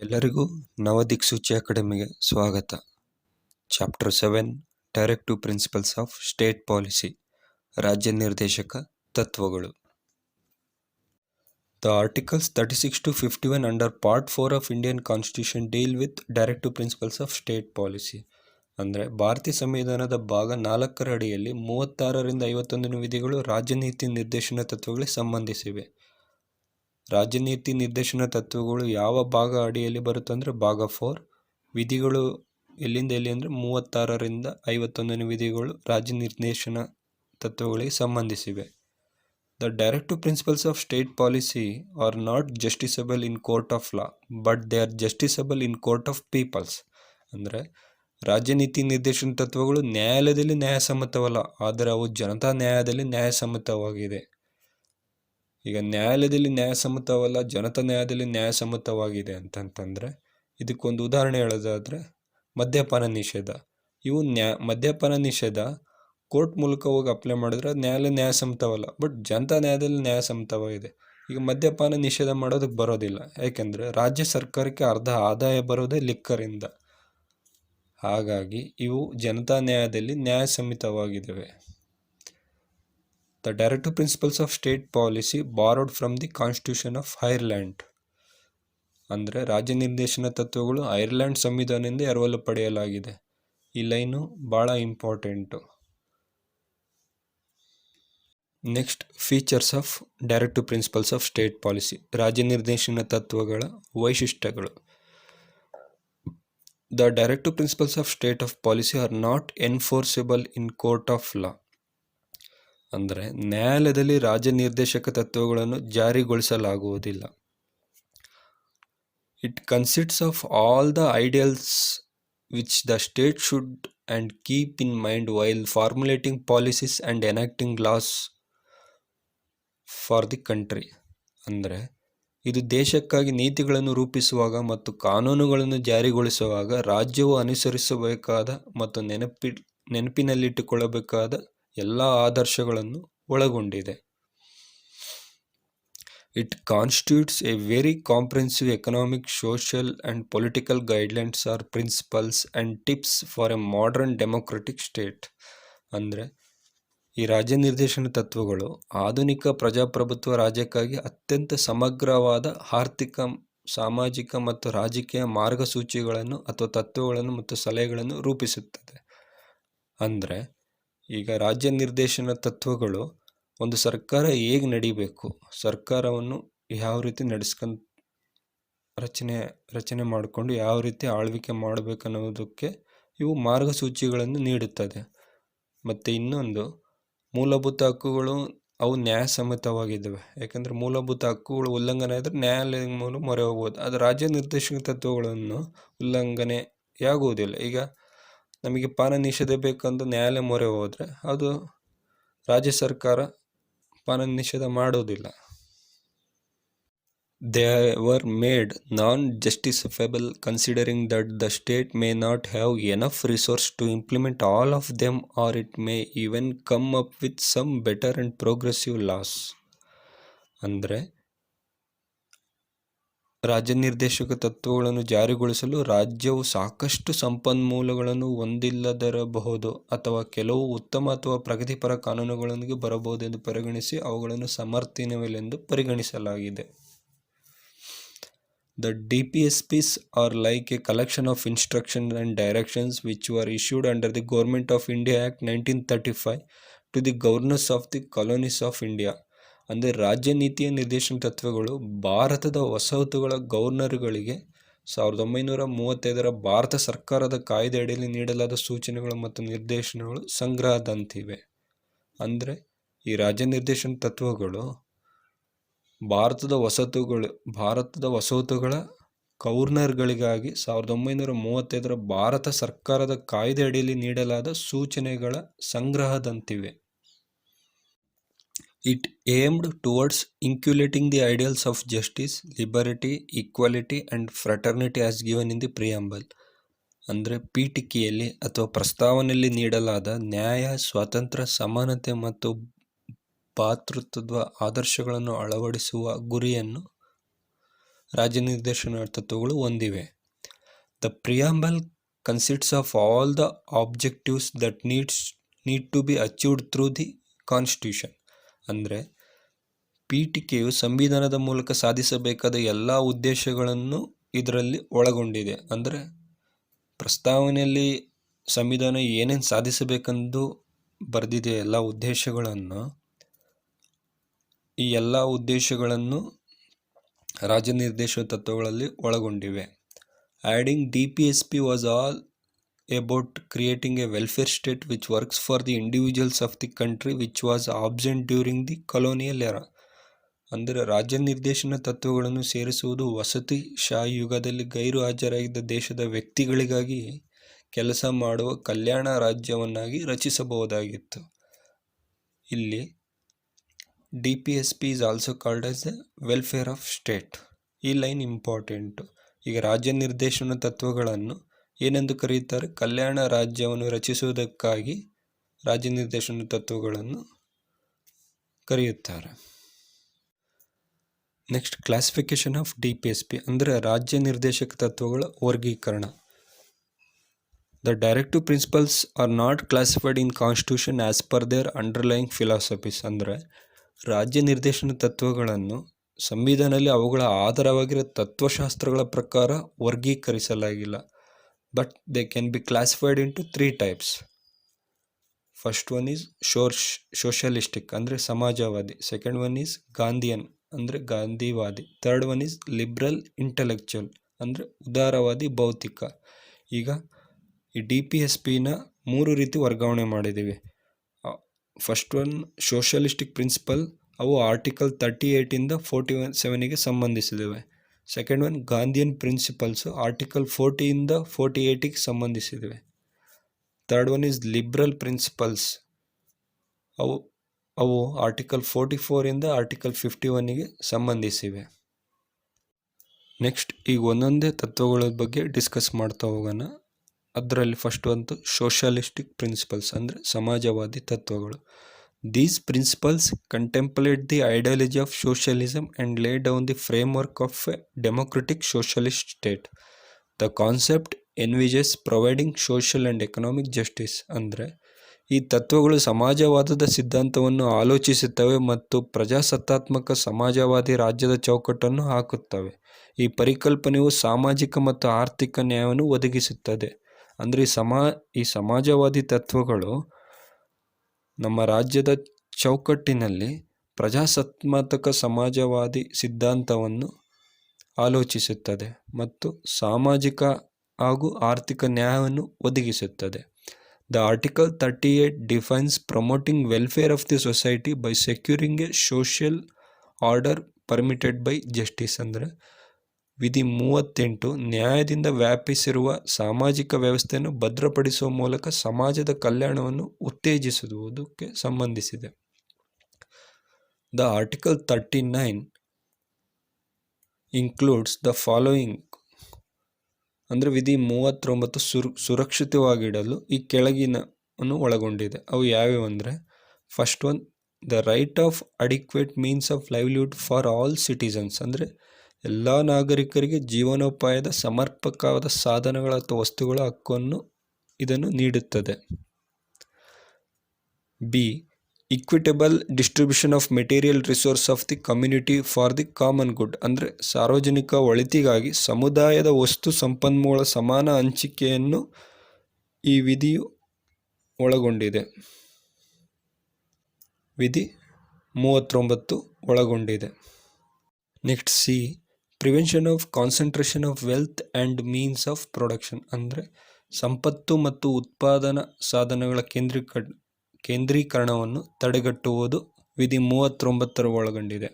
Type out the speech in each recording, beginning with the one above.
ಎಲ್ಲರಿಗೂ ನವದಿಕ್ಸೂಚಿ ಅಕಾಡೆಮಿಗೆ ಸ್ವಾಗತ. Chapter seven directive principles of state policy, ರಾಜ್ಯ ನಿರ್ದೇಶಕ ತತ್ವಗಳು. The articles thirty six to fifty one under part four of Indian constitution deal with directive principles of state policy. ಅಂದರೆ ಭಾರತೀಯ ಸಂವಿಧಾನದ ಭಾಗ ನಾಲ್ಕರ ಅಡಿಯಲ್ಲಿ ಮೂವತ್ತಾರರಿಂದ ಐವತ್ತೊಂದನೇ ವಿಧಿಗಳು ರಾಜ್ಯ ನೀತಿ ನಿರ್ದೇಶನ ತತ್ವಗಳಿಗೆ ಸಂಬಂಧಿಸಿವೆ. ರಾಜ್ಯ ನೀತಿ ನಿರ್ದೇಶನ ತತ್ವಗಳು ಯಾವ ಭಾಗ ಅಡಿಯಲ್ಲಿ ಬರುತ್ತೆ ಅಂದರೆ ಭಾಗ ಫೋರ್ ವಿಧಿಗಳು ಎಲ್ಲಿಂದ ಎಲ್ಲಿ ಅಂದರೆ ಮೂವತ್ತಾರರಿಂದ ಐವತ್ತೊಂದನೇ ವಿಧಿಗಳು ರಾಜ್ಯ ನಿರ್ದೇಶನ ತತ್ವಗಳಿಗೆ ಸಂಬಂಧಿಸಿವೆ. The directive principles of state policy are not justiciable in court of law but they are justiciable in court of peoples ಅಂದರೆ ರಾಜ್ಯ ನೀತಿ ನಿರ್ದೇಶನ ತತ್ವಗಳು ನ್ಯಾಯಾಲಯದಲ್ಲಿ ನ್ಯಾಯಸಮ್ಮತವಲ್ಲ, ಆದರೆ ಅವು ಜನತಾ ನ್ಯಾಯದಲ್ಲಿ ನ್ಯಾಯಸಮ್ಮತವಾಗಿದೆ. ಈಗ ನ್ಯಾಯಾಲಯದಲ್ಲಿ ನ್ಯಾಯಸಮ್ಮತವಲ್ಲ, ಜನತಾ ನ್ಯಾಯದಲ್ಲಿ ನ್ಯಾಯಸಮ್ಮತವಾಗಿದೆ ಅಂತಂತಂದರೆ, ಇದಕ್ಕೊಂದು ಉದಾಹರಣೆ ಹೇಳೋದಾದರೆ, ಮದ್ಯಪಾನ ನಿಷೇಧ. ಇವು ನ್ಯಾ, ಮದ್ಯಪಾನ ನಿಷೇಧ ಕೋರ್ಟ್ ಮೂಲಕ ಹೋಗಿ ಅಪ್ಲೈ ಮಾಡಿದ್ರೆ ನ್ಯಾಯಾಲಯ ನ್ಯಾಯಸಮ್ಮತವಲ್ಲ ಬಟ್ ಜನತಾ ನ್ಯಾಯದಲ್ಲಿ ನ್ಯಾಯಸಮ್ಮತವಾಗಿದೆ. ಈಗ ಮದ್ಯಪಾನ ನಿಷೇಧ ಮಾಡೋದಕ್ಕೆ ಬರೋದಿಲ್ಲ. ಯಾಕೆಂದರೆ ರಾಜ್ಯ ಸರ್ಕಾರಕ್ಕೆ ಅರ್ಧ ಆದಾಯ ಬರೋದೇ ಲಿಕ್ಕರಿಂದ. ಹಾಗಾಗಿ ಇವು ಜನತಾ ನ್ಯಾಯದಲ್ಲಿ ನ್ಯಾಯಸಮ್ಮತವಾಗಿದ್ದಾವೆ. The directive principles of state policy borrowed from the constitution of Ireland ಅಂದರೆ ರಾಜ್ಯ ನಿರ್ದೇಶನ ತತ್ವಗಳು ಐರ್ಲ್ಯಾಂಡ್ ಸಂವಿಧಾನದಿಂದ ಎರವಲು ಪಡೆಯಲಾಗಿದೆ? ಈ ಲೈನು ಭಾಳ important. Next features of directive principles of state policy ರಾಜ್ಯ ನಿರ್ದೇಶನ ತತ್ವಗಳ ವೈಶಿಷ್ಟ್ಯಗಳು. The directive principles of state of policy are not enforceable in court of law ಅಂದರೆ ನ್ಯಾಯಾಲಯದಲ್ಲಿ ರಾಜ್ಯ ನಿರ್ದೇಶಕ ತತ್ವಗಳನ್ನು ಜಾರಿಗೊಳಿಸಲಾಗುವುದಿಲ್ಲ. It consists of all the ideals which the state should and keep in mind while formulating policies and enacting laws for the country ಅಂದರೆ ಇದು ದೇಶಕ್ಕಾಗಿ ನೀತಿಗಳನ್ನು ರೂಪಿಸುವಾಗ ಮತ್ತು ಕಾನೂನುಗಳನ್ನು ಜಾರಿಗೊಳಿಸುವಾಗ ರಾಜ್ಯವು ಅನುಸರಿಸಬೇಕಾದ ಮತ್ತು ನೆನಪಿ, ನೆನಪಿನಲ್ಲಿಟ್ಟುಕೊಳ್ಳಬೇಕಾದ ಎಲ್ಲ ಆದರ್ಶಗಳನ್ನು ಒಳಗೊಂಡಿದೆ. It constitutes a very comprehensive economic social and political guidelines or principles and tips for a modern democratic state ಅಂದರೆ, ಈ ರಾಜ್ಯ ನಿರ್ದೇಶನ ತತ್ವಗಳು ಆಧುನಿಕ ಪ್ರಜಾಪ್ರಭುತ್ವ ರಾಜ್ಯಕ್ಕಾಗಿ ಅತ್ಯಂತ ಸಮಗ್ರವಾದ ಆರ್ಥಿಕ, ಸಾಮಾಜಿಕ ಮತ್ತು ರಾಜಕೀಯ ಮಾರ್ಗಸೂಚಿಗಳನ್ನು ಅಥವಾ ತತ್ವಗಳನ್ನು ಮತ್ತು ಸಲಹೆಗಳನ್ನು ರೂಪಿಸುತ್ತದೆ. ಅಂದರೆ ಈಗ ರಾಜ್ಯ ನಿರ್ದೇಶನ ತತ್ವಗಳು ಒಂದು ಸರ್ಕಾರ ಹೇಗೆ ನಡಿಬೇಕು? ಸರ್ಕಾರವನ್ನು ಯಾವ ರೀತಿ ನಡೆಸ್ಕೊಂಡ್, ರಚನೆ ರಚನೆ ಮಾಡಿಕೊಂಡು ಯಾವ ರೀತಿ ಆಳ್ವಿಕೆ ಮಾಡಬೇಕನ್ನೋದಕ್ಕೆ ಇವು ಮಾರ್ಗಸೂಚಿಗಳನ್ನು ನೀಡುತ್ತದೆ. ಮತ್ತು ಇನ್ನೊಂದು, ಮೂಲಭೂತ ಹಕ್ಕುಗಳು ಅವು ನ್ಯಾಯಸಮ್ಮತವಾಗಿದ್ದಾವೆ ಯಾಕಂದರೆ ಮೂಲಭೂತ ಹಕ್ಕುಗಳು ಉಲ್ಲಂಘನೆ ಆದರೆ ನ್ಯಾಯಾಲಯದ ಮೂಲಕ ಮೊರೆ ಹೋಗ್ಬೋದು. ಆದರೆ ರಾಜ್ಯ ನಿರ್ದೇಶಕ ತತ್ವಗಳನ್ನು ಉಲ್ಲಂಘನೆ ಆಗುವುದಿಲ್ಲ ಈಗ ನಮಗೆ ಪಾನ ನಿಷೇಧ ಬೇಕಂದು ನ್ಯಾಯಾಲಯ ಮೊರೆ ಹೋದರೆ ಅದು ರಾಜ್ಯ ಸರ್ಕಾರ ಪಾನ ನಿಷೇಧ ಮಾಡೋದಿಲ್ಲ. They were made non justiciable considering that the state may not have enough resource to implement all of them or it may even come up with some better and progressive laws ಅಂದರೆ ರಾಜ್ಯ ನಿರ್ದೇಶಕ ತತ್ವಗಳನ್ನು ಜಾರಿಗೊಳಿಸಲು ರಾಜ್ಯವು ಸಾಕಷ್ಟು ಸಂಪನ್ಮೂಲಗಳನ್ನು ಹೊಂದಿಲ್ಲದಿರಬಹುದು ಅಥವಾ ಕೆಲವು ಉತ್ತಮ ಅಥವಾ ಪ್ರಗತಿಪರ ಕಾನೂನುಗಳೊಂದಿಗೆ ಬರಬಹುದೆಂದು ಪರಿಗಣಿಸಿ ಅವುಗಳನ್ನು ಸಮರ್ಥನವಿಲ್ಲೆಂದು ಪರಿಗಣಿಸಲಾಗಿದೆ. The D P S Ps are like a collection of instruction and directions which are issued under the Government of India Act nineteen thirty five to the governors ಅಂದರೆ ರಾಜ್ಯ ನೀತಿಯ ನಿರ್ದೇಶನ ತತ್ವಗಳು ಭಾರತದ ವಸಾಹತುಗಳ ಗವರ್ನರ್ಗಳಿಗೆ ಸಾವಿರದ ಒಂಬೈನೂರ ಮೂವತ್ತೈದರ ಭಾರತ ಸರ್ಕಾರದ ಕಾಯ್ದೆ ಅಡಿಯಲ್ಲಿ ನೀಡಲಾದ ಸೂಚನೆಗಳು ಮತ್ತು ನಿರ್ದೇಶನಗಳು ಸಂಗ್ರಹದಂತಿವೆ. ಅಂದರೆ ಈ ರಾಜ್ಯ ನಿರ್ದೇಶನ ತತ್ವಗಳು ಭಾರತದ ವಸತುಗಳು ಭಾರತದ ವಸತುಗಳ ಗವರ್ನರ್ಗಳಿಗಾಗಿ ಸಾವಿರದ ಒಂಬೈನೂರ ಮೂವತ್ತೈದರ ಭಾರತ ಸರ್ಕಾರದ ಕಾಯ್ದೆ ಅಡಿಯಲ್ಲಿ ನೀಡಲಾದ ಸೂಚನೆಗಳ ಸಂಗ್ರಹದಂತಿವೆ. It aimed towards inculcating the ideals of justice liberty, equality and fraternity as given in the preamble. ಅಂದರೆ ಪೀಠಿಕೆಯಲ್ಲಿ ಅಥವಾ ಪ್ರಸ್ತಾವನೆಯಲ್ಲಿ ನೀಡಲಾದ ನ್ಯಾಯ ಸ್ವಾತಂತ್ರ್ಯ ಸಮಾನತೆ ಮತ್ತು ಭಾತೃತ್ವದ ಆದರ್ಶಗಳನ್ನು ಅಳವಡಿಸುವ ಗುರಿಯನ್ನು ರಾಜ್ಯ ನಿರ್ದೇಶನ ತತ್ವಗಳು ಹೊಂದಿವೆ the preamble consists of all the objectives that needs need to be achieved through the constitution ಅಂದರೆ ಪೀಠಿಕೆಯು ಸಂವಿಧಾನದ ಮೂಲಕ ಸಾಧಿಸಬೇಕಾದ ಎಲ್ಲ ಉದ್ದೇಶಗಳನ್ನು ಇದರಲ್ಲಿ ಒಳಗೊಂಡಿದೆ. ಅಂದರೆ ಪ್ರಸ್ತಾವನೆಯಲ್ಲಿ ಸಂವಿಧಾನ ಏನೇನು ಸಾಧಿಸಬೇಕೆಂದು ಬರೆದಿದೆ ಎಲ್ಲ ಉದ್ದೇಶಗಳನ್ನು, ಈ ಎಲ್ಲ ಉದ್ದೇಶಗಳನ್ನು ರಾಜ್ಯ ನಿರ್ದೇಶಕ ತತ್ವಗಳಲ್ಲಿ ಒಳಗೊಂಡಿವೆ. Adding D P S P was all about creating a welfare state which works for the individuals of the country which was absent during the colonial era. ಅಂದರೆ ರಾಜ್ಯ ನಿರ್ದೇಶನ ತತ್ವಗಳನ್ನು ಸೇರಿಸುವುದು ವಸತಿ ಶಾಹಿ ಯುಗದಲ್ಲಿ ಗೈರು ಹಾಜರಾಗಿದ್ದ ದೇಶದ ವ್ಯಕ್ತಿಗಳಿಗಾಗಿ ಕೆಲಸ ಮಾಡುವ ಕಲ್ಯಾಣ ರಾಜ್ಯವನ್ನಾಗಿ ರಚಿಸಬಹುದಾಗಿತ್ತು. ಇಲ್ಲಿ D P S P is also called as the welfare of state ಈ ಲೈನ್ ಇಂಪಾರ್ಟೆಂಟು ಈಗ ರಾಜ್ಯ ನಿರ್ದೇಶನ ತತ್ವಗಳನ್ನು ಏನೆಂದು ಕರೆಯುತ್ತಾರೆ? ಕಲ್ಯಾಣ ರಾಜ್ಯವನ್ನು ರಚಿಸುವುದಕ್ಕಾಗಿ ರಾಜ್ಯ ನಿರ್ದೇಶನ ತತ್ವಗಳನ್ನು ಕರೆಯುತ್ತಾರೆ. Next classification of D P S P ಅಂದರೆ ರಾಜ್ಯ ನಿರ್ದೇಶಕ ತತ್ವಗಳ ವರ್ಗೀಕರಣ. The directive principles are not classified in constitution as per their underlying philosophies ಅಂದರೆ ರಾಜ್ಯ ನಿರ್ದೇಶನ ತತ್ವಗಳನ್ನು ಸಂವಿಧಾನದಲ್ಲಿ ಅವುಗಳ ಆಧಾರವಾಗಿರೋ ತತ್ವಶಾಸ್ತ್ರಗಳ ಪ್ರಕಾರ ವರ್ಗೀಕರಿಸಲಾಗಿಲ್ಲ. But they can be classified into three types first one is ಶೋರ್ಷ್ socialistic ಅಂದರೆ ಸಮಾಜವಾದಿ. ಸೆಕೆಂಡ್ ಒನ್ ಈಸ್ ಗಾಂಧಿಯನ್ ಅಂದರೆ ಗಾಂಧಿವಾದಿ. Third one is liberal intellectual ಅಂದರೆ ಉದಾರವಾದಿ ಭೌತಿಕ. ಈಗ ಈ ಡಿ ಪಿ ಎಸ್ ಪಿನ ಮೂರು ರೀತಿ ವರ್ಗಾವಣೆ ಮಾಡಿದ್ದೀವಿ. ಫಸ್ಟ್ ಒನ್ ಸೋಷಲಿಸ್ಟಿಕ್ ಪ್ರಿನ್ಸಿಪಲ್ ಅವು ಆರ್ಟಿಕಲ್ ತರ್ಟಿ ಏಯ್ಟಿಂದ ಫೋರ್ಟಿ ಒನ್ ಸೆವೆನಿಗೆ ಸಂಬಂಧಿಸಿದ್ದಾವೆ second one Gandhian principles article ಫೋರ್ಟಿಯಿಂದ forty ಏಯ್ಟಿಗೆ ಸಂಬಂಧಿಸಿದ್ವಿ. Third one is liberal principles ಅವು ಅವು ಆರ್ಟಿಕಲ್ ಫೋರ್ಟಿ ಫೋರಿಂದ ಆರ್ಟಿಕಲ್ ಫಿಫ್ಟಿ ಒನ್ನಿಗೆ ಸಂಬಂಧಿಸಿವೆ. ನೆಕ್ಸ್ಟ್ ಈಗ ಒಂದೊಂದೇ ತತ್ವಗಳ ಬಗ್ಗೆ ಡಿಸ್ಕಸ್ ಮಾಡ್ತಾ ಹೋಗೋಣ. ಅದರಲ್ಲಿ ಫಸ್ಟ್ ಒಂದು ಸೋಷಲಿಸ್ಟಿಕ್ ಪ್ರಿನ್ಸಿಪಲ್ಸ್ ಅಂದರೆ ಸಮಾಜವಾದಿ ತತ್ವಗಳು. These principles contemplate the ideology of socialism and lay down the framework of a democratic socialist state the concept envisages providing social and economic justice ಅಂದರೆ ಈ ತತ್ವಗಳು ಸಮಾಜವಾದದ ಸಿದ್ಧಾಂತವನ್ನು ಆಲೋಚಿಸುತ್ತವೆ ಮತ್ತು ಪ್ರಜಾಸತ್ತಾತ್ಮಕ ಸಮಾಜವಾದಿ ರಾಜ್ಯದ ಚೌಕಟ್ಟನ್ನು ಹಾಕುತ್ತವೆ. ಈ ಪರಿಕಲ್ಪನೆಯು ಸಾಮಾಜಿಕ ಮತ್ತು ಆರ್ಥಿಕ ನ್ಯಾಯವನ್ನು ಒದಗಿಸುತ್ತದೆ. ಅಂದರೆ ಈ ಸಮಾ, ಈ ಸಮಾಜವಾದಿ ತತ್ವಗಳು ನಮ್ಮ ರಾಜ್ಯದ ಚೌಕಟ್ಟಿನಲ್ಲಿ ಪ್ರಜಾಸತ್ತಾತ್ಮಕ ಸಮಾಜವಾದಿ ಸಿದ್ಧಾಂತವನ್ನು ಆಲೋಚಿಸುತ್ತದೆ ಮತ್ತು ಸಾಮಾಜಿಕ ಹಾಗೂ ಆರ್ಥಿಕ ನ್ಯಾಯವನ್ನು ಒದಗಿಸುತ್ತದೆ. The article thirty eight defines promoting welfare of the society by securing a social order permitted by justice ಅಂದರೆ ವಿಧಿ ಮೂವತ್ತೆಂಟು, ನ್ಯಾಯದಿಂದ ವ್ಯಾಪಿಸಿರುವ ಸಾಮಾಜಿಕ ವ್ಯವಸ್ಥೆಯನ್ನು ಭದ್ರಪಡಿಸುವ ಮೂಲಕ ಸಮಾಜದ ಕಲ್ಯಾಣವನ್ನು ಉತ್ತೇಜಿಸುವುದಕ್ಕೆ ಸಂಬಂಧಿಸಿದೆ. The article thirty nine includes the following, ಅಂದರೆ ವಿಧಿ ಮೂವತ್ತೊಂಬತ್ತು ಸುರ್, ಸುರಕ್ಷಿತವಾಗಿಡಲು ಈ ಕೆಳಗಿನವನ್ನು ಒಳಗೊಂಡಿದೆ. ಅವು ಯಾವ್ಯಾವು ಅಂದರೆ, first one, the right of adequate means of livelihood for all citizens, ಅಂದರೆ ಎಲ್ಲ ನಾಗರಿಕರಿಗೆ ಜೀವನೋಪಾಯದ ಸಮರ್ಪಕವಾದ ಸಾಧನಗಳ ಅಥವಾ ವಸ್ತುಗಳ ಹಕ್ಕನ್ನು ಇದನ್ನು ನೀಡುತ್ತದೆ. B. Equitable distribution of material resource of the community for the common good ಅಂದರೆ ಸಾರ್ವಜನಿಕ ಒಳಿತಿಗಾಗಿ ಸಮುದಾಯದ ವಸ್ತು ಸಂಪನ್ಮೂಲ ಸಮಾನ ಹಂಚಿಕೆಯನ್ನು ಈ ವಿಧಿಯು ಒಳಗೊಂಡಿದೆ. ವಿಧಿ ಮೂವತ್ತೊಂಬತ್ತು ಒಳಗೊಂಡಿದೆ. Next C. Prevention of concentration of wealth and means of production ಅಂದರೆ ಸಂಪತ್ತು ಮತ್ತು ಉತ್ಪಾದನಾ ಸಾಧನಗಳ ಕೇಂದ್ರೀಕ ಕೇಂದ್ರೀಕರಣವನ್ನು ತಡೆಗಟ್ಟುವುದು ವಿಧಿ ಮೂವತ್ತೊಂಬತ್ತರ ಒಳಗೊಂಡಿದೆ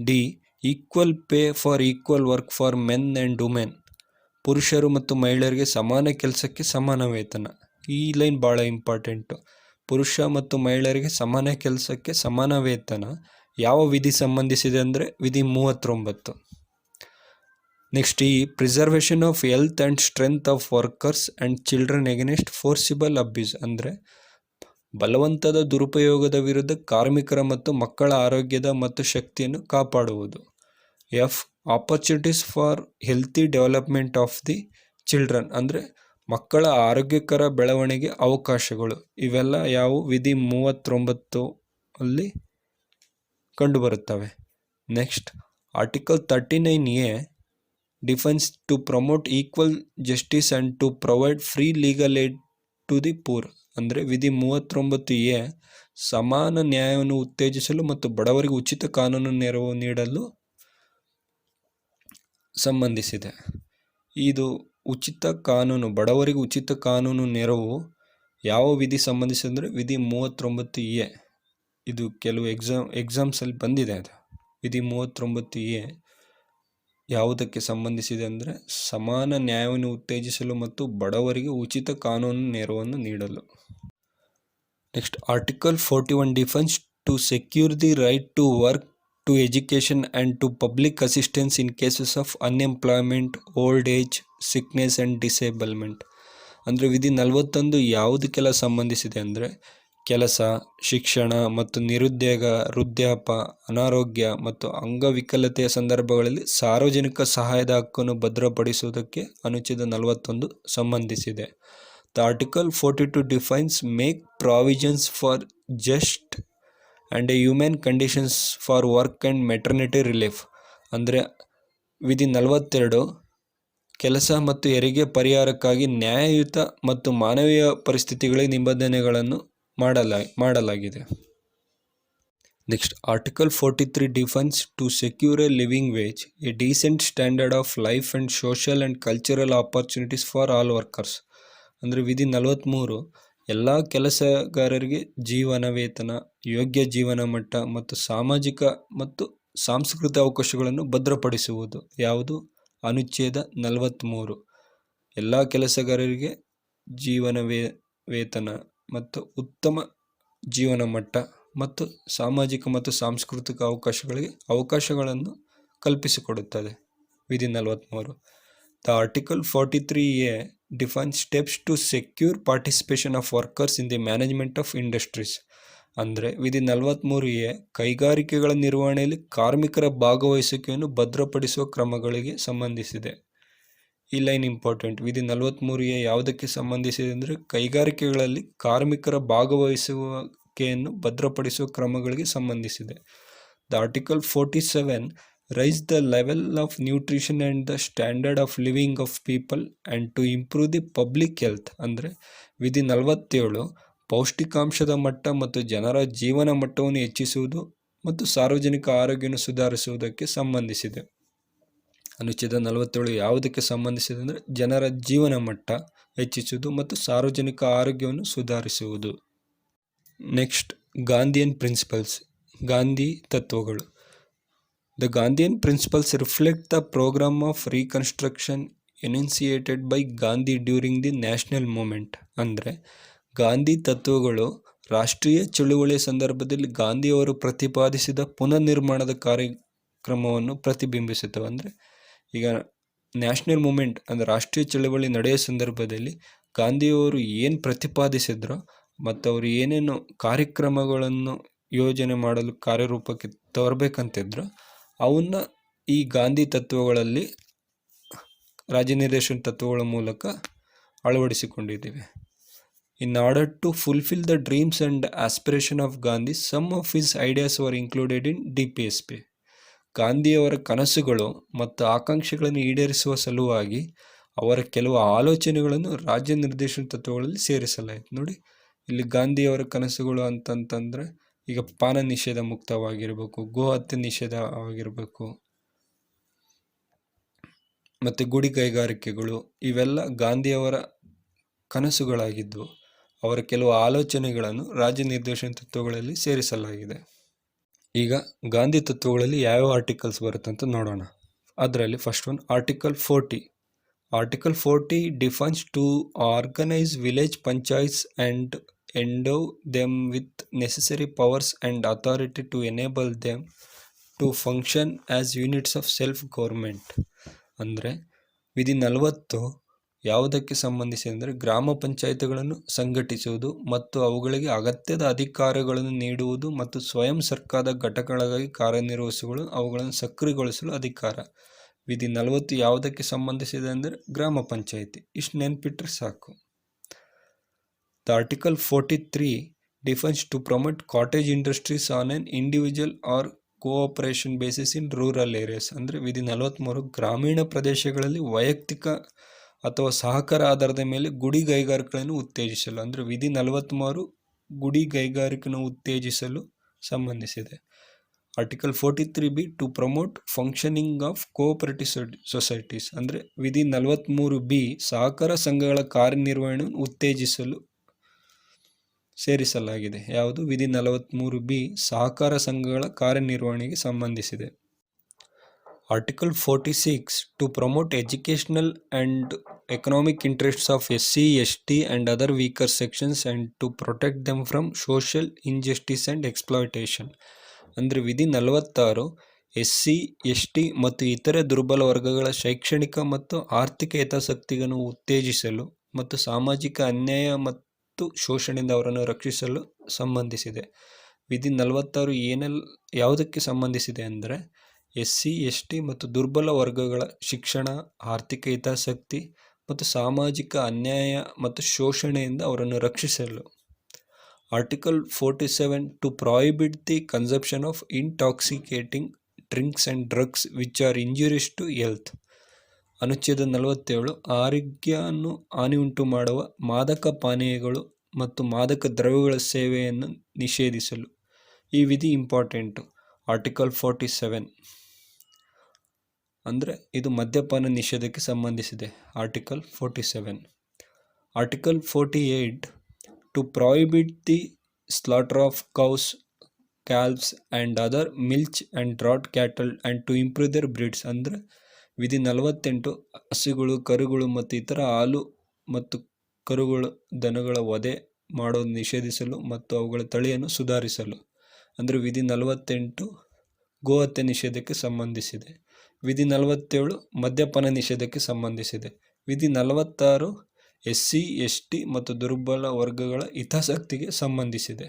D equal pay for equal work for men and women ಪುರುಷರು ಮತ್ತು ಮಹಿಳೆಯರಿಗೆ ಸಮಾನ ಕೆಲಸಕ್ಕೆ ಸಮಾನ ವೇತನ ಈ ಲೈನ್ ಭಾಳ ಇಂಪಾರ್ಟೆಂಟು ಪುರುಷ ಮತ್ತು ಮಹಿಳೆಯರಿಗೆ ಸಮಾನ ಕೆಲಸಕ್ಕೆ ಸಮಾನ ವೇತನ ಯಾವ ವಿಧಿ ಸಂಬಂಧಿಸಿದೆ ಅಂದರೆ ವಿಧಿ ಮೂವತ್ತೊಂಬತ್ತು next E preservation of health and strength of workers and children against forcible abuse ಅಂದರೆ ಬಲವಂತದ ದುರುಪಯೋಗದ ವಿರುದ್ಧ ಕಾರ್ಮಿಕರ ಮತ್ತು ಮಕ್ಕಳ ಆರೋಗ್ಯದ ಮತ್ತು ಶಕ್ತಿಯನ್ನು ಕಾಪಾಡುವುದು. F opportunities for healthy development of the children ಅಂದರೆ ಮಕ್ಕಳ ಆರೋಗ್ಯಕರ ಬೆಳವಣಿಗೆ ಅವಕಾಶಗಳು. ಇವೆಲ್ಲ ಯಾವ ವಿಧಿ ಮೂವತ್ತೊಂಬತ್ತು ಅಲ್ಲಿ ಕಂಡುಬರುತ್ತವೆ. Next article thirty nine A defines to promote equal justice and to provide free legal aid to the poor ಅಂದರೆ ವಿಧಿ ಮೂವತ್ತೊಂಬತ್ತು ಎ, ಸಮಾನ ನ್ಯಾಯವನ್ನು ಉತ್ತೇಜಿಸಲು ಮತ್ತು ಬಡವರಿಗೆ ಉಚಿತ ಕಾನೂನು ನೆರವು ನೀಡಲು ಸಂಬಂಧಿಸಿದೆ. ಇದು ಉಚಿತ ಕಾನೂನು, ಬಡವರಿಗೆ ಉಚಿತ ಕಾನೂನು ನೆರವು ಯಾವ ವಿಧಿ ಸಂಬಂಧಿಸಿದ್ರೆ ವಿಧಿ ಮೂವತ್ತೊಂಬತ್ತು ಎ. ಇದು ಕೆಲವು ಎಕ್ಸಾಮ್ ಎಕ್ಸಾಮ್ಸಲ್ಲಿ ಬಂದಿದೆ ಅದು. ವಿಧಿ ಮೂವತ್ತೊಂಬತ್ತು ಎ ಯಾವುದಕ್ಕೆ ಸಂಬಂಧಿಸಿದೆ ಅಂದರೆ ಸಮಾನ ನ್ಯಾಯವನ್ನು ಉತ್ತೇಜಿಸಲು ಮತ್ತು ಬಡವರಿಗೆ ಉಚಿತ ಕಾನೂನು ನೆರವನ್ನು ನೀಡಲು. Next article forty one defines to secure the right to work to education and to public assistance in cases of unemployment old age sickness and disablement ಅಂದರೆ ವಿಧಿ ನಲವತ್ತೊಂದು ಯಾವುದಕ್ಕೆಲ್ಲ ಸಂಬಂಧಿಸಿದೆ ಅಂದರೆ ಕೆಲಸ, ಶಿಕ್ಷಣ ಮತ್ತು ನಿರುದ್ಯೋಗ ವೃದ್ಧಾಪ ಅನಾರೋಗ್ಯ ಮತ್ತು ಅಂಗವಿಕಲತೆಯ ಸಂದರ್ಭಗಳಲ್ಲಿ ಸಾರ್ವಜನಿಕ ಸಹಾಯದ ಹಕ್ಕನ್ನು ಭದ್ರಪಡಿಸುವುದಕ್ಕೆ ಅನುಚ್ಛೇದ ನಲವತ್ತೊಂದು ಸಂಬಂಧಿಸಿದೆ. The article forty two defines make provisions for just and humane conditions for work and maternity relief ಅಂದರೆ ವಿಧಿ ನಲವತ್ತೆರಡು, ಕೆಲಸ ಮತ್ತು ಹೆರಿಗೆ ಪರಿಹಾರಕ್ಕಾಗಿ ನ್ಯಾಯಯುತ ಮತ್ತು ಮಾನವೀಯ ಪರಿಸ್ಥಿತಿಗಳಿಗೆ ನಿಬಂಧನೆಗಳನ್ನು ಮಾಡಲಾ, ಮಾಡಲಾಗಿದೆ. Next article forty three defines to secure a living wage a decent standard of life and social and cultural opportunities for all workers ಅಂದರೆ ವಿಧಿ ನಲವತ್ತ್ಮೂರು ಎಲ್ಲ ಕೆಲಸಗಾರರಿಗೆ ಜೀವನ ವೇತನ, ಯೋಗ್ಯ ಜೀವನ ಮಟ್ಟ ಮತ್ತು ಸಾಮಾಜಿಕ ಮತ್ತು ಸಾಂಸ್ಕೃತಿಕ ಅವಕಾಶಗಳನ್ನು ಭದ್ರಪಡಿಸುವುದು. ಯಾವುದು? ಅನುಚ್ಛೇದ ನಲವತ್ತ್ಮೂರು ಎಲ್ಲ ಕೆಲಸಗಾರರಿಗೆ ಜೀವನ ವೇ, ವೇತನ. ಮತ್ತು ಉತ್ತಮ ಜೀವನ ಮಟ್ಟ ಮತ್ತು ಸಾಮಾಜಿಕ ಮತ್ತು ಸಾಂಸ್ಕೃತಿಕ ಅವಕಾಶಗಳಿಗೆ ಅವಕಾಶಗಳನ್ನು ಕಲ್ಪಿಸಿಕೊಡುತ್ತದೆ. ವಿಧಿ ನಲವತ್ತ್ಮೂರು the article forty three A define steps to secure participation of workers in the management of industries. ಅಂದರೆ ವಿಧಿ ನಲವತ್ತ್ಮೂರು ಎ ಕೈಗಾರಿಕೆಗಳ ನಿರ್ವಹಣೆಯಲ್ಲಿ ಕಾರ್ಮಿಕರ ಭಾಗವಹಿಸುವಿಕೆಯನ್ನು ಭದ್ರಪಡಿಸುವ ಕ್ರಮಗಳಿಗೆ ಸಂಬಂಧಿಸಿದೆ. ಈ ಲೈನ್ ಇಂಪಾರ್ಟೆಂಟ್. ವಿಧಿ ನಲವತ್ತ್ಮೂರು ಎ ಯಾವುದಕ್ಕೆ ಸಂಬಂಧಿಸಿದೆ ಅಂದರೆ ಕೈಗಾರಿಕೆಗಳಲ್ಲಿ ಕಾರ್ಮಿಕರ ಭಾಗವಹಿಸುವಿಕೆಯನ್ನು ಭದ್ರಪಡಿಸುವ ಕ್ರಮಗಳಿಗೆ ಸಂಬಂಧಿಸಿದೆ. The article forty seven raise the level of nutrition and the standard of living of people and to improve the public health ಅಂದರೆ ವಿಧಿ ನಲವತ್ತೇಳು, ಪೌಷ್ಟಿಕಾಂಶದ ಮಟ್ಟ ಮತ್ತು ಜನರ ಜೀವನ ಮಟ್ಟವನ್ನು ಹೆಚ್ಚಿಸುವುದು ಮತ್ತು ಸಾರ್ವಜನಿಕ ಆರೋಗ್ಯವನ್ನು ಸುಧಾರಿಸುವುದಕ್ಕೆ ಸಂಬಂಧಿಸಿದೆ. ಅನುಚ್ಛೇದ ನಲವತ್ತೇಳು ಯಾವುದಕ್ಕೆ ಸಂಬಂಧಿಸಿದೆ ಅಂದರೆ ಜನರ ಜೀವನ ಮಟ್ಟ ಹೆಚ್ಚಿಸುವುದು ಮತ್ತು ಸಾರ್ವಜನಿಕ ಆರೋಗ್ಯವನ್ನು ಸುಧಾರಿಸುವುದು. ನೆಕ್ಸ್ಟ್ ಗಾಂಧಿಯನ್ ಪ್ರಿನ್ಸಿಪಲ್ಸ್ ಗಾಂಧಿ ತತ್ವಗಳು. The Gandhian principles reflect the programme of reconstruction enunciated by Gandhi during the national movement ಅಂದರೆ ಗಾಂಧಿ ತತ್ವಗಳು ರಾಷ್ಟ್ರೀಯ ಚಳುವಳಿಯ ಸಂದರ್ಭದಲ್ಲಿ ಗಾಂಧಿಯವರು ಪ್ರತಿಪಾದಿಸಿದ ಪುನರ್ನಿರ್ಮಾಣದ ಕಾರ್ಯಕ್ರಮವನ್ನು ಪ್ರತಿಬಿಂಬಿಸುತ್ತವೆ. ಅಂದರೆ ಈಗ ನ್ಯಾಷನಲ್ ಮೂಮೆಂಟ್ ಅಂದರೆ ರಾಷ್ಟ್ರೀಯ ಚಳವಳಿ ನಡೆಯೋ ಸಂದರ್ಭದಲ್ಲಿ ಗಾಂಧಿಯವರು ಏನು ಪ್ರತಿಪಾದಿಸಿದ್ರು ಮತ್ತು ಅವರು ಏನೇನು ಕಾರ್ಯಕ್ರಮಗಳನ್ನು ಯೋಜನೆ ಮಾಡಲು ಕಾರ್ಯರೂಪಕ್ಕೆ ತರಬೇಕಂತಿದ್ರು ಅವನ್ನ ಈ ಗಾಂಧಿ ತತ್ವಗಳಲ್ಲಿ ರಾಜ್ಯನಿರ್ದೇಶನ ತತ್ವಗಳ ಮೂಲಕ ಅಳವಡಿಸಿಕೊಂಡಿದ್ದೀವಿ. In order to fulfil the dreams and aspiration of Gandhi some of his ideas were included in D P S P ಗಾಂಧಿಯವರ ಕನಸುಗಳು ಮತ್ತು ಆಕಾಂಕ್ಷೆಗಳನ್ನು ಈಡೇರಿಸುವ ಸಲುವಾಗಿ ಅವರ ಕೆಲವು ಆಲೋಚನೆಗಳನ್ನು ರಾಜ್ಯ ನಿರ್ದೇಶನ ತತ್ವಗಳಲ್ಲಿ ಸೇರಿಸಲಾಯಿತು. ನೋಡಿ, ಇಲ್ಲಿ ಗಾಂಧಿಯವರ ಕನಸುಗಳು ಅಂತಂತಂದರೆ ಈಗ ಪಾನ ನಿಷೇಧ ಮುಕ್ತವಾಗಿರಬೇಕು, ಗೋ ಹತ್ಯೆ ನಿಷೇಧ ಆಗಿರಬೇಕು, ಮತ್ತು ಗುಡಿ ಕೈಗಾರಿಕೆಗಳು, ಇವೆಲ್ಲ ಗಾಂಧಿಯವರ ಕನಸುಗಳಾಗಿದ್ದವು ಅವರ ಕೆಲವು ಆಲೋಚನೆಗಳನ್ನು ರಾಜ್ಯ ನಿರ್ದೇಶನ ತತ್ವಗಳಲ್ಲಿ ಸೇರಿಸಲಾಗಿದೆ. ಈಗ ಗಾಂಧಿ ತತ್ವಗಳಲ್ಲಿ ಯಾವ್ಯಾವ ಆರ್ಟಿಕಲ್ಸ್ ಬರುತ್ತೆ ಅಂತ ನೋಡೋಣ. ಅದರಲ್ಲಿ first one article forty article forty defines to organise village panchayats and endow them with necessary powers and authority to enable them to function as units of self government ಅಂದರೆ ವಿದಿನ್ ನಲವತ್ತು ಯಾವುದಕ್ಕೆ ಸಂಬಂಧಿಸಿ ಅಂದರೆ ಗ್ರಾಮ ಪಂಚಾಯತ್ಗಳನ್ನು ಸಂಘಟಿಸುವುದು ಮತ್ತು ಅವುಗಳಿಗೆ ಅಗತ್ಯದ ಅಧಿಕಾರಗಳನ್ನು ನೀಡುವುದು ಮತ್ತು ಸ್ವಯಂ ಸರ್ಕಾರದ ಘಟಕಗಳಾಗಿ ಕಾರ್ಯನಿರ್ವಹಿಸುಗಳು, ಅವುಗಳನ್ನು ಸಕ್ರಿಯಗೊಳಿಸಲು ಅಧಿಕಾರ. ವಿಧಿ ನಲವತ್ತು ಯಾವುದಕ್ಕೆ ಸಂಬಂಧಿಸಿದೆ ಅಂದರೆ ಗ್ರಾಮ ಪಂಚಾಯಿತಿ. ಇಷ್ಟು ನೆನ್ಪಿಟ್ಟರೆ ಸಾಕು. The article forty three defines to promote cottage industries on an individual or cooperation basis in rural areas. ಅಂದರೆ ವಿಧಿ ನಲವತ್ತ್ಮೂರು ಗ್ರಾಮೀಣ ಪ್ರದೇಶಗಳಲ್ಲಿ ವೈಯಕ್ತಿಕ ಅಥವಾ ಸಹಕಾರ ಆಧಾರದ ಮೇಲೆ ಗುಡಿ ಕೈಗಾರಿಕೆಗಳನ್ನು ಉತ್ತೇಜಿಸಲು, ಅಂದರೆ ವಿಧಿ ನಲವತ್ತ್ಮೂರು ಗುಡಿ ಕೈಗಾರಿಕೆಯನ್ನು ಉತ್ತೇಜಿಸಲು ಸಂಬಂಧಿಸಿದೆ. Article forty three B to promote functioning of cooperative societies ಅಂದರೆ ವಿಧಿ ನಲವತ್ತ್ಮೂರು ಬಿ ಸಹಕಾರ ಸಂಘಗಳ ಕಾರ್ಯನಿರ್ವಹಣೆ ಉತ್ತೇಜಿಸಲು ಸೇರಿಸಲಾಗಿದೆ. ಯಾವುದು? ವಿಧಿ ನಲವತ್ತ್ಮೂರು ಬಿ ಸಹಕಾರ ಸಂಘಗಳ ಕಾರ್ಯನಿರ್ವಹಣೆಗೆ ಸಂಬಂಧಿಸಿದೆ. Article forty six to promote educational and economic interests of S C S T and other weaker sections and to protect them from social injustice and exploitation ಅಂದರೆ ವಿಧಿ ನಲವತ್ತಾರು ಎಸ್ ಸಿ ಎಸ್ ಟಿ ಮತ್ತು ಇತರೆ ದುರ್ಬಲ ವರ್ಗಗಳ ಶೈಕ್ಷಣಿಕ ಮತ್ತು ಆರ್ಥಿಕ ಹಿತಾಸಕ್ತಿಗಳನ್ನು ಉತ್ತೇಜಿಸಲು ಮತ್ತು ಸಾಮಾಜಿಕ ಅನ್ಯಾಯ ಮತ್ತು ಶೋಷಣೆಯಿಂದ ಅವರನ್ನು ರಕ್ಷಿಸಲು ಸಂಬಂಧಿಸಿದೆ. ವಿಧಿ ನಲವತ್ತಾರು ಏನೆಲ್ಲ ಯಾವುದಕ್ಕೆ ಸಂಬಂಧಿಸಿದೆ ಅಂದರೆ ಎಸ್ ಸಿ ಎಸ್ ಟಿ ಮತ್ತು ದುರ್ಬಲ ವರ್ಗಗಳ ಶಿಕ್ಷಣ, ಆರ್ಥಿಕ ಹಿತಾಸಕ್ತಿ ಮತ್ತು ಸಾಮಾಜಿಕ ಅನ್ಯಾಯ ಮತ್ತು ಶೋಷಣೆಯಿಂದ ಅವರನ್ನು ರಕ್ಷಿಸಲು. Article forty seven to prohibit the consumption of intoxicating drinks and drugs which are injurious to health ಅನುಚ್ಛೇದ ನಲವತ್ತೇಳು, ಆರೋಗ್ಯವನ್ನು ಹಾನಿ ಉಂಟು ಮಾಡುವ ಮಾದಕ ಪಾನೀಯಗಳು ಮತ್ತು ಮಾದಕ ದ್ರವ್ಯಗಳ ಸೇವೆಯನ್ನು ನಿಷೇಧಿಸಲು. ಈ ವಿಧಿ ಇಂಪಾರ್ಟೆಂಟು ಆರ್ಟಿಕಲ್ ಫೋರ್ಟಿ ಸೆವೆನ್ ಅಂದರೆ ಇದು ಮದ್ಯಪಾನ ನಿಷೇಧಕ್ಕೆ ಸಂಬಂಧಿಸಿದೆ. Article forty seven article forty eight to prohibit the slaughter of cows calves and other milch and draught cattle and to improve their breeds ಅಂದರೆ ವಿಧಿ ನಲವತ್ತೆಂಟು ಹಸುಗಳು, ಕರುಗಳು ಮತ್ತು ಇತರ ಹಾಲು ಮತ್ತು ಕರುಗಳು ದನಗಳ ವಧೆ ಮಾಡೋದು ನಿಷೇಧಿಸಲು ಮತ್ತು ಅವುಗಳ ತಳಿಯನ್ನು ಸುಧಾರಿಸಲು. ಅಂದರೆ ವಿಧಿ ನಲವತ್ತೆಂಟು ಗೋಹತ್ಯೆ ನಿಷೇಧಕ್ಕೆ ಸಂಬಂಧಿಸಿದೆ. ವಿಧಿ ನಲವತ್ತೇಳು ಮದ್ಯಪಾನ ನಿಷೇಧಕ್ಕೆ ಸಂಬಂಧಿಸಿದೆ. ವಿಧಿ ನಲವತ್ತಾರು ಎಸ್ ಸಿ ಎಸ್ ಟಿ ಮತ್ತು ದುರ್ಬಲ ವರ್ಗಗಳ ಹಿತಾಸಕ್ತಿಗೆ ಸಂಬಂಧಿಸಿದೆ.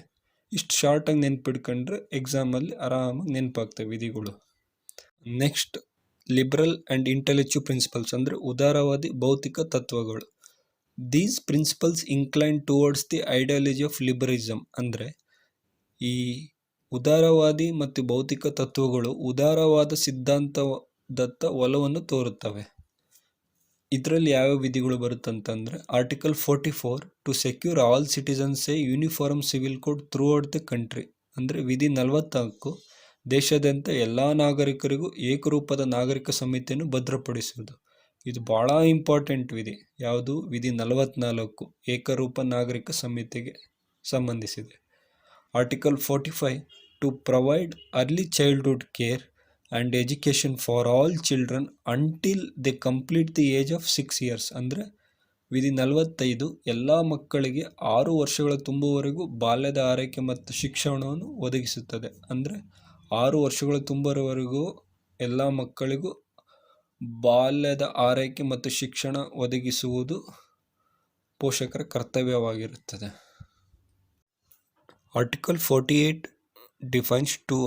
ಇಷ್ಟು ಶಾರ್ಟಾಗಿ ನೆನ್ಪಿಡ್ಕೊಂಡ್ರೆ ಎಕ್ಸಾಮಲ್ಲಿ ಆರಾಮಾಗಿ ನೆನಪಾಗ್ತವೆ ವಿಧಿಗಳು. Next liberal and intellectual principles ಅಂದರೆ ಉದಾರವಾದಿ ಭೌತಿಕ ತತ್ವಗಳು. These principles incline towards the ideology of liberalism ಅಂದರೆ ಈ ಉದಾರವಾದಿ ಮತ್ತು ಭೌತಿಕ ತತ್ವಗಳು ಉದಾರವಾದ ಸಿದ್ಧಾಂತದತ್ತ ಒಲವನ್ನು ತೋರುತ್ತವೆ. ಇದರಲ್ಲಿ ಯಾವ್ಯಾವ ವಿಧಿಗಳು ಬರುತ್ತಂತಂದರೆ article forty four to secure all citizens a uniform civil code throughout the country ಅಂದರೆ ವಿಧಿ ನಲವತ್ನಾಲ್ಕು ದೇಶಾದ್ಯಂತ ಎಲ್ಲ ನಾಗರಿಕರಿಗೂ ಏಕರೂಪದ ನಾಗರಿಕ ಸಮಿತಿಯನ್ನು ಭದ್ರಪಡಿಸುವುದು. ಇದು ಭಾಳ ಇಂಪಾರ್ಟೆಂಟ್ ವಿಧಿ. ಯಾವುದು? ವಿಧಿ ನಲವತ್ನಾಲ್ಕು ಏಕರೂಪ ನಾಗರಿಕ ಸಮಿತಿಗೆ ಸಂಬಂಧಿಸಿದೆ. Article forty five to provide early childhood care and education for all children until they complete the age of six years ಅಂದರೆ ವಿಧಿ ನಲವತ್ತೈದು, ಎಲ್ಲ ಮಕ್ಕಳಿಗೆ ಆರು ವರ್ಷಗಳ ತುಂಬುವವರೆಗೂ ಬಾಲ್ಯದ ಆರೈಕೆ ಮತ್ತು ಶಿಕ್ಷಣವನ್ನು ಒದಗಿಸುತ್ತದೆ. ಅಂದರೆ ಆರು ವರ್ಷಗಳ ತುಂಬುವವರೆಗೂ ಎಲ್ಲ ಮಕ್ಕಳಿಗೂ ಬಾಲ್ಯದ ಆರೈಕೆ ಮತ್ತು ಶಿಕ್ಷಣ ಒದಗಿಸುವುದು ಪೋಷಕರ ಕರ್ತವ್ಯವಾಗಿರುತ್ತದೆ. Article forty eight defines to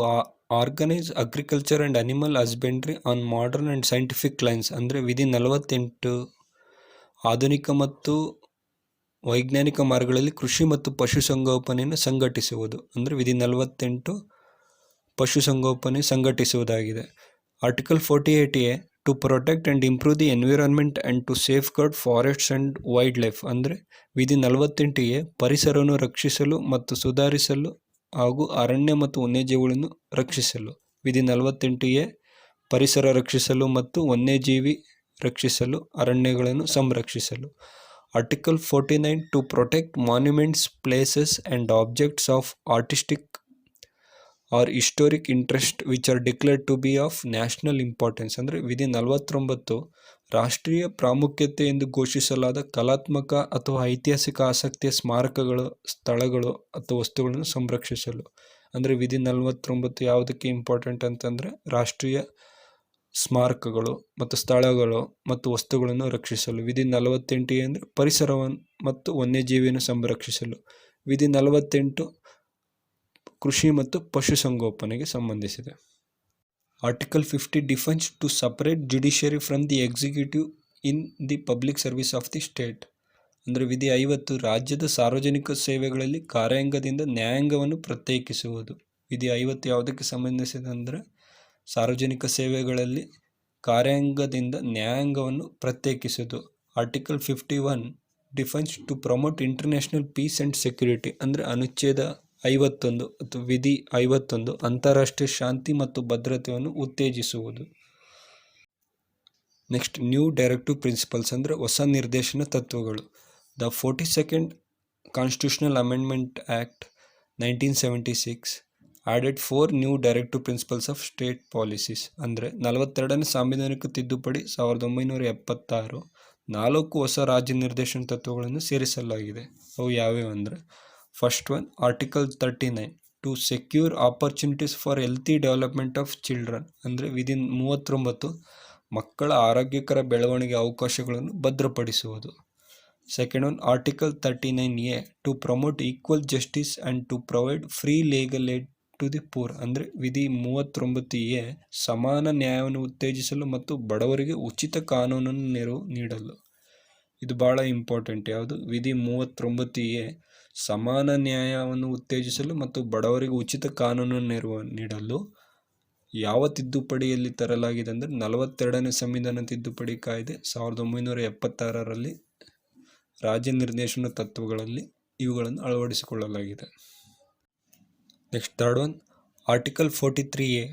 organise agriculture and animal husbandry on modern and scientific lines ಅಂದರೆ ವಿಧಿ ನಲವತ್ತೆಂಟು ಆಧುನಿಕ ಮತ್ತು ವೈಜ್ಞಾನಿಕ ಮಾರ್ಗಗಳಲ್ಲಿ ಕೃಷಿ ಮತ್ತು ಪಶುಸಂಗೋಪನೆಯನ್ನು ಸಂಘಟಿಸುವುದು. ಅಂದರೆ ವಿಧಿ ನಲವತ್ತೆಂಟು ಪಶುಸಂಗೋಪನೆ ಸಂಘಟಿಸುವುದಾಗಿದೆ. Article forty eight A to protect and improve the environment and to safeguard forests and wildlife ಅಂದರೆ ವಿಧಿ ನಲವತ್ತೆಂಟು ಎ ಪರಿಸರವನ್ನು ರಕ್ಷಿಸಲು ಮತ್ತು ಸುಧಾರಿಸಲು ಹಾಗೂ ಅರಣ್ಯ ಮತ್ತು ವನ್ಯಜೀವಿಗಳನ್ನು ರಕ್ಷಿಸಲು. ವಿಧಿ ನಲವತ್ತೆಂಟು ಎ, ಪರಿಸರ ರಕ್ಷಿಸಲು ಮತ್ತು ವನ್ಯಜೀವಿ ರಕ್ಷಿಸಲು, ಅರಣ್ಯಗಳನ್ನು ಸಂರಕ್ಷಿಸಲು. Article forty nine to protect monuments, places and objects of artistic or historic interest which are declared to be of national importance. ಅಂದರೆ ವಿಧಿ ನಲವತ್ತೊಂಬತ್ತು ರಾಷ್ಟ್ರೀಯ ಪ್ರಾಮುಖ್ಯತೆ ಎಂದು ಘೋಷಿಸಲಾದ ಕಲಾತ್ಮಕ ಅಥವಾ ಐತಿಹಾಸಿಕ ಆಸಕ್ತಿಯ ಸ್ಮಾರಕಗಳು, ಸ್ಥಳಗಳು ಅಥವಾ ವಸ್ತುಗಳನ್ನು ಸಂರಕ್ಷಿಸಲು. ಅಂದರೆ ವಿಧಿ ನಲವತ್ತೊಂಬತ್ತು ಯಾವುದಕ್ಕೆ ಇಂಪಾರ್ಟೆಂಟ್ ಅಂತಂದರೆ ರಾಷ್ಟ್ರೀಯ ಸ್ಮಾರಕಗಳು ಮತ್ತು ಸ್ಥಳಗಳು ಮತ್ತು ವಸ್ತುಗಳನ್ನು ರಕ್ಷಿಸಲು. ವಿಧಿ ನಲವತ್ತೆಂಟು ಅಂದರೆ ಪರಿಸರವನ್ನು ಮತ್ತು ವನ್ಯಜೀವಿಯನ್ನು ಸಂರಕ್ಷಿಸಲು. ವಿಧಿ ನಲವತ್ತೆಂಟು ಕೃಷಿ ಮತ್ತು ಪಶುಸಂಗೋಪನೆಗೆ ಸಂಬಂಧಿಸಿದೆ. Article fifty defines to separate judiciary from the executive in the public service of the state ಅಂದರೆ ವಿಧಿ ಐವತ್ತು, ರಾಜ್ಯದ ಸಾರ್ವಜನಿಕ ಸೇವೆಗಳಲ್ಲಿ ಕಾರ್ಯಾಂಗದಿಂದ ನ್ಯಾಯಾಂಗವನ್ನು ಪ್ರತ್ಯೇಕಿಸುವುದು. ವಿಧಿ ಐವತ್ತು ಯಾವುದಕ್ಕೆ ಸಂಬಂಧಿಸಿದೆ ಅಂದರೆ ಸಾರ್ವಜನಿಕ ಸೇವೆಗಳಲ್ಲಿ ಕಾರ್ಯಾಂಗದಿಂದ ನ್ಯಾಯಾಂಗವನ್ನು ಪ್ರತ್ಯೇಕಿಸುವುದು. Article fifty one defines to promote international peace and security ಅಂದರೆ ಅನುಚ್ಛೇದ ಐವತ್ತೊಂದು ಅಥವಾ ವಿಧಿ ಐವತ್ತೊಂದು ಅಂತಾರಾಷ್ಟ್ರೀಯ ಶಾಂತಿ ಮತ್ತು ಭದ್ರತೆಯನ್ನು ಉತ್ತೇಜಿಸುವುದು. ನೆಕ್ಸ್ಟ್ ನ್ಯೂ ಡೈರೆಕ್ಟಿವ್ ಪ್ರಿನ್ಸಿಪಲ್ಸ್ ಅಂದರೆ ಹೊಸ ನಿರ್ದೇಶನ ತತ್ವಗಳು. The forty second constitutional amendment act nineteen seventy six added four new directive principles of state policies ಅಂದರೆ ನಲವತ್ತೆರಡನೇ ಸಾಂವಿಧಾನಿಕ ತಿದ್ದುಪಡಿ ಸಾವಿರದ ಒಂಬೈನೂರ ಎಪ್ಪತ್ತಾರು ನಾಲ್ಕು ಹೊಸ ರಾಜ್ಯ ನಿರ್ದೇಶನ ತತ್ವಗಳನ್ನು ಸೇರಿಸಲಾಗಿದೆ. ಅವು ಯಾವ್ಯಾವು ಅಂದರೆ first one article thirty nine to secure opportunities for healthy development of children ಅಂದರೆ ವಿದಿನ್ ಮೂವತ್ತೊಂಬತ್ತು, ಮಕ್ಕಳ ಆರೋಗ್ಯಕರ ಬೆಳವಣಿಗೆ ಅವಕಾಶಗಳನ್ನು ಭದ್ರಪಡಿಸುವುದು. Second one article thirty nine A to promote equal justice and to provide free legal aid to the poor ಅಂದರೆ ವಿಧಿ ಮೂವತ್ತೊಂಬತ್ತು ಎ ಸಮಾನ ನ್ಯಾಯವನ್ನು ಉತ್ತೇಜಿಸಲು ಮತ್ತು ಬಡವರಿಗೆ ಉಚಿತ ಕಾನೂನನ್ನು ನೆರವು ನೀಡಲು. ಇದು ಭಾಳ ಇಂಪಾರ್ಟೆಂಟ್ ಯಾವುದು? ವಿಧಿ ಮೂವತ್ತೊಂಬತ್ತು ಎ ಸಮಾನ ನ್ಯಾಯವನ್ನು ಉತ್ತೇಜಿಸಲು ಮತ್ತು ಬಡವರಿಗೆ ಉಚಿತ ಕಾನೂನು ನೆರವು ನೀಡಲು ಯಾವ ತಿದ್ದುಪಡಿಯಲ್ಲಿ ತರಲಾಗಿದೆ ಅಂದರೆ ನಲವತ್ತೆರಡನೇ ಸಂವಿಧಾನ ತಿದ್ದುಪಡಿ ಕಾಯ್ದೆ ಸಾವಿರದ ಒಂಬೈನೂರ ಎಪ್ಪತ್ತಾರರಲ್ಲಿ ರಾಜ್ಯ ನಿರ್ದೇಶನ ತತ್ವಗಳಲ್ಲಿ ಇವುಗಳನ್ನು ಅಳವಡಿಸಿಕೊಳ್ಳಲಾಗಿದೆ. Next third one article forty three A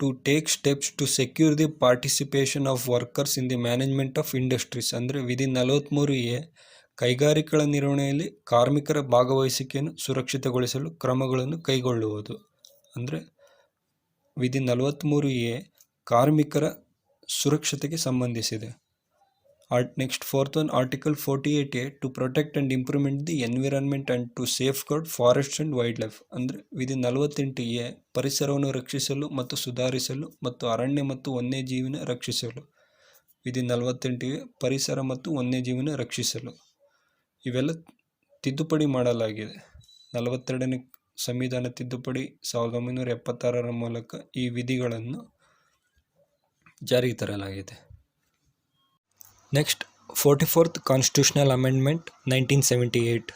to take steps to secure the participation of workers in the management of industries ಅಂದರೆ ವಿಧಿ ನಲವತ್ತ್ಮೂರು ಎ ಕೈಗಾರಿಕೆಗಳ ನಿರ್ವಹಣೆಯಲ್ಲಿ ಕಾರ್ಮಿಕರ ಭಾಗವಹಿಸಿಕೆಯನ್ನು ಸುರಕ್ಷಿತಗೊಳಿಸಲು ಕ್ರಮಗಳನ್ನು ಕೈಗೊಳ್ಳುವುದು. ಅಂದರೆ, ವಿಧಿ ನಲವತ್ತ್ಮೂರು ಎ ಕಾರ್ಮಿಕರ ಸುರಕ್ಷತೆಗೆ ಸಂಬಂಧಿಸಿದೆ. Art, next fourth one, article forty eight A, to protect and improvement the environment and to safeguard forest and wildlife ಅಂದರೆ, ವಿಧಿ ನಲವತ್ತೆಂಟು ಎ, ಪರಿಸರವನ್ನು ರಕ್ಷಿಸಲು ಮತ್ತು ಸುಧಾರಿಸಲು ಮತ್ತು ಅರಣ್ಯ ಮತ್ತು ವನ್ಯಜೀವಿನ ರಕ್ಷಿಸಲು ವಿಧಿ ನಲವತ್ತೆಂಟು ಎ, ಪರಿಸರ ಮತ್ತು ವನ್ಯಜೀವಿನ ರಕ್ಷಿಸಲು ಇವೆಲ್ಲ ತಿದ್ದುಪಡಿ ಮಾಡಲಾಗಿದೆ. ನಲವತ್ತೆರಡನೇ ಸಂವಿಧಾನ ತಿದ್ದುಪಡಿ ಸಾವಿರದ ಒಂಬೈನೂರ ಎಪ್ಪತ್ತಾರರ ಮೂಲಕ ಈ ವಿಧಿಗಳನ್ನು ಜಾರಿಗೆ ತರಲಾಗಿದೆ. Next, forty fourth constitutional amendment nineteen seventy eight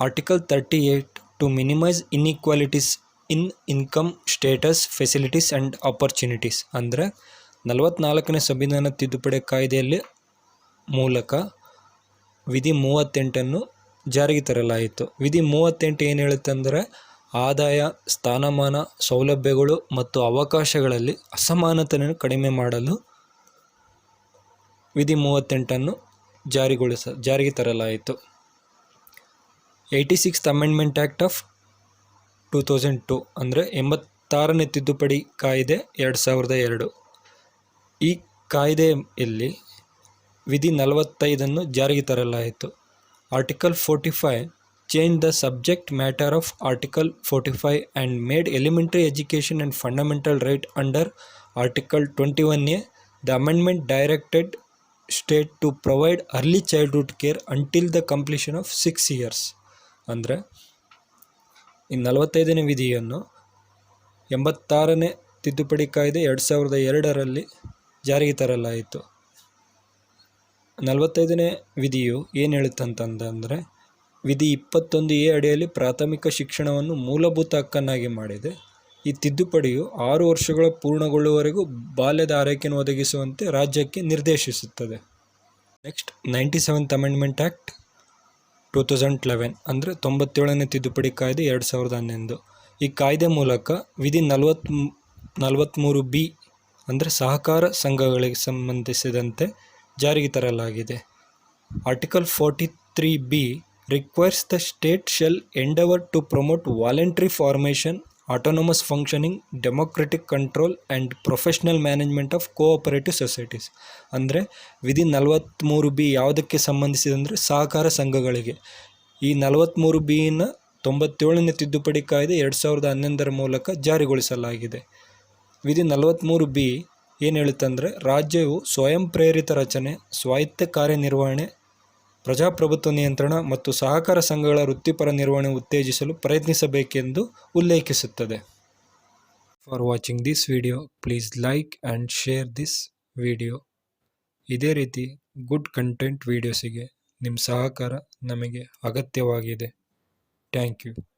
article thirty eight to minimise inequalities in income status facilities and opportunities. ಅಂದರೆ, ನಲವತ್ನಾಲ್ಕನೇ ಸಂವಿಧಾನ ತಿದ್ದುಪಡಿ ಕಾಯ್ದೆಯಲ್ಲಿ ಮೂಲಕ ವಿಧಿ ಮೂವತ್ತೆಂಟನ್ನು ಜಾರಿಗೆ ತರಲಾಯಿತು. ವಿಧಿ ಮೂವತ್ತೆಂಟು ಏನು ಹೇಳುತ್ತೆ ಅಂದರೆ, ಆದಾಯ, ಸ್ಥಾನಮಾನ, ಸೌಲಭ್ಯಗಳು ಮತ್ತು ಅವಕಾಶಗಳಲ್ಲಿ ಅಸಮಾನತೆಯನ್ನು ಕಡಿಮೆ ಮಾಡಲು ವಿಧಿ ಮೂವತ್ತೆಂಟನ್ನು ಜಾರಿಗೊಳಿಸ, ಜಾರಿಗೆ ತರಲಾಯಿತು. Eighty sixth amendment act of two thousand two ಅಂದರೆ ಎಂಬತ್ತಾರನೇ ತಿದ್ದುಪಡಿ ಕಾಯ್ದೆ ಎರಡು ಸಾವಿರದ ಎರಡು. ಈ ಕಾಯ್ದೆಯಲ್ಲಿ ವಿಧಿ ನಲವತ್ತೈದನ್ನು ಜಾರಿಗೆ ತರಲಾಯಿತು. Article forty five change the subject matter of article forty five and made elementary education and fundamental right under article twenty one A the amendment directed state to provide early childhood care until the completion of six years ಅಂದರೆ, ಈ ನಲವತ್ತೈದನೇ ವಿಧಿಯನ್ನು ಎಂಬತ್ತಾರನೇ ತಿದ್ದುಪಡಿ ಕಾಯ್ದೆ ಎರಡು ಸಾವಿರದ ಎರಡರಲ್ಲಿ ಜಾರಿಗೆ ತರಲಾಯಿತು. ನಲವತ್ತೈದನೇ ವಿಧಿಯು ಏನು ಹೇಳುತ್ತಂತಂದರೆ, ವಿಧಿ ಇಪ್ಪತ್ತೊಂದು ಎ ಅಡಿಯಲ್ಲಿ ಪ್ರಾಥಮಿಕ ಶಿಕ್ಷಣವನ್ನು ಮೂಲಭೂತ ಹಕ್ಕನ್ನಾಗಿ ಮಾಡಿದೆ. ಈ ತಿದ್ದುಪಡಿಯು ಆರು ವರ್ಷಗಳ ಪೂರ್ಣಗೊಳ್ಳುವವರೆಗೂ ಬಾಲ್ಯದ ಆರೈಕೆಯನ್ನು ಒದಗಿಸುವಂತೆ ರಾಜ್ಯಕ್ಕೆ ನಿರ್ದೇಶಿಸುತ್ತದೆ. Next, ninety seventh amendment act two thousand eleven ಅಂದರೆ ತೊಂಬತ್ತೇಳನೇ ತಿದ್ದುಪಡಿ ಕಾಯ್ದೆ ಎರಡು ಸಾವಿರದ ಹನ್ನೊಂದು. ಈ ಕಾಯ್ದೆ ಮೂಲಕ ವಿಧಿ ನಲವತ್ತ್, ನಲವತ್ತ್ಮೂರು ಬಿ ಅಂದರೆ ಸಹಕಾರ ಸಂಘಗಳಿಗೆ ಸಂಬಂಧಿಸಿದಂತೆ ಜಾರಿಗೆ ತರಲಾಗಿದೆ. Article forty three B requires the state shall endeavour to promote voluntary formation autonomous functioning democratic control and professional management of cooperative societies ಅಂದರೆ ವಿಧಿ ನಲವತ್ತ್ಮೂರು ಬಿ ಯಾವುದಕ್ಕೆ ಸಂಬಂಧಿಸಿದೆ ಅಂದರೆ ಸಹಕಾರ ಸಂಘಗಳಿಗೆ. ಈ ನಲವತ್ತ್ಮೂರು ಬಿನ ತೊಂಬತ್ತೇಳನೇ ತಿದ್ದುಪಡಿ ಕಾಯ್ದೆ ಎರಡು ಸಾವಿರದ ಹನ್ನೊಂದರ ಮೂಲಕ ಜಾರಿಗೊಳಿಸಲಾಗಿದೆ. ವಿಧಿ ನಲವತ್ತ್ಮೂರು ಬಿ ಏನು ಹೇಳುತ್ತಂದರೆ, ರಾಜ್ಯವು ಸ್ವಯಂ ಪ್ರೇರಿತ ರಚನೆ, ಸ್ವಾಯತ್ತ ಕಾರ್ಯನಿರ್ವಹಣೆ ಪ್ರಜಾಪ್ರಭುತ್ವ ನಿಯಂತ್ರಣ ಮತ್ತು ಸಹಕಾರ ಸಂಘಗಳ ವೃತ್ತಿಪರ ನಿರ್ವಹಣೆ ಉತ್ತೇಜಿಸಲು ಪ್ರಯತ್ನಿಸಬೇಕೆಂದು ಉಲ್ಲೇಖಿಸುತ್ತದೆ. For watching this video please like and share this video ಇದೇ ರೀತಿ ಗುಡ್ ಕಂಟೆಂಟ್ ವೀಡಿಯೋಸಿಗೆ ನಿಮ್ಮ ಸಹಕಾರ ನಮಗೆ ಅಗತ್ಯವಾಗಿದೆ. Thank you